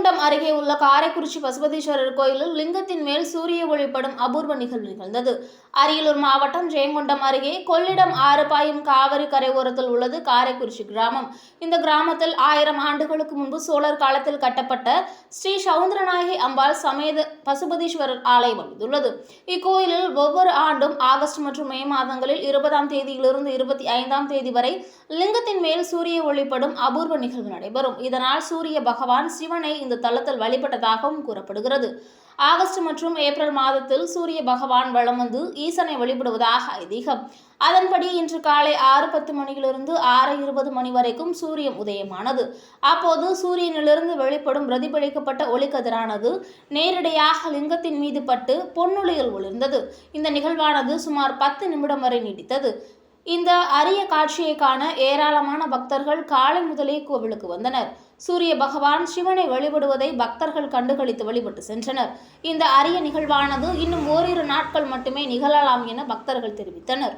ஜெயங்கொண்டம் அருகே உள்ள காரைக்குறிச்சி பசுபதீஸ்வரர் கோயிலில் லிங்கத்தின் மேல் சூரிய ஒளிப்படும் அபூர்வ நிகழ்வு நிகழ்ந்தது. அரியலூர் மாவட்டம் ஜெயங்கொண்டம் அருகே கொள்ளிடம் ஆறு பாயும் காவிரி கரையோரத்தில் உள்ளது காரைக்குறிச்சி கிராமம். இந்த கிராமத்தில் ஆயிரம் ஆண்டுகளுக்கு முன்பு சோழர் காலத்தில் கட்டப்பட்ட ஸ்ரீ சவுந்தரநாயகி அம்பாள் சமேத பசுபதீஸ்வரர் ஆலயம் அமைந்துள்ளது. இக்கோயிலில் ஒவ்வொரு ஆண்டும் ஆகஸ்ட் மற்றும் மே மாதங்களில் இருபதாம் தேதியிலிருந்து இருபத்தி ஐந்தாம் தேதி வரை லிங்கத்தின் மேல் சூரிய ஒளிப்படும் அபூர்வ நிகழ்வு நடைபெறும். இதனால் சூரிய பகவான் சிவனை இந்த தலத்தில் வழிபட்டதாகவும் கூறப்படுகிறது. ஆகஸ்ட் மற்றும் ஏப்ரல் மாதத்தில் சூரிய பகவான் வளம் வந்து ஈசனை வழிபடுவதாக ஐதீகம். அதன்படி இன்று காலை ஆறு பத்து மணியிலிருந்து ஆறு இருபது மணி வரைக்கும் சூரியன் உதயமானது. அப்போது சூரியனிலிருந்து வெளிப்படும் பிரதிபலிக்கப்பட்ட ஒளிக்கதிரானது நேரடியாக லிங்கத்தின் மீது பட்டு பொன்னொழியில் ஒளிர்ந்தது. இந்த நிகழ்வானது சுமார் பத்து நிமிடம் வரை நீடித்தது. இந்த அரிய காட்சியை காண ஏராளமான பக்தர்கள் காலை முதலே கோவிலுக்கு வந்தனர். சூரிய பகவான் சிவனை வழிபடுவதை பக்தர்கள் கண்டுகளித்து வழிபட்டு சென்றனர். இந்த அரிய நிகழ்வானது இன்னும் ஓரிரு நாட்கள் மட்டுமே நிகழலாம் என பக்தர்கள் தெரிவித்தனர்.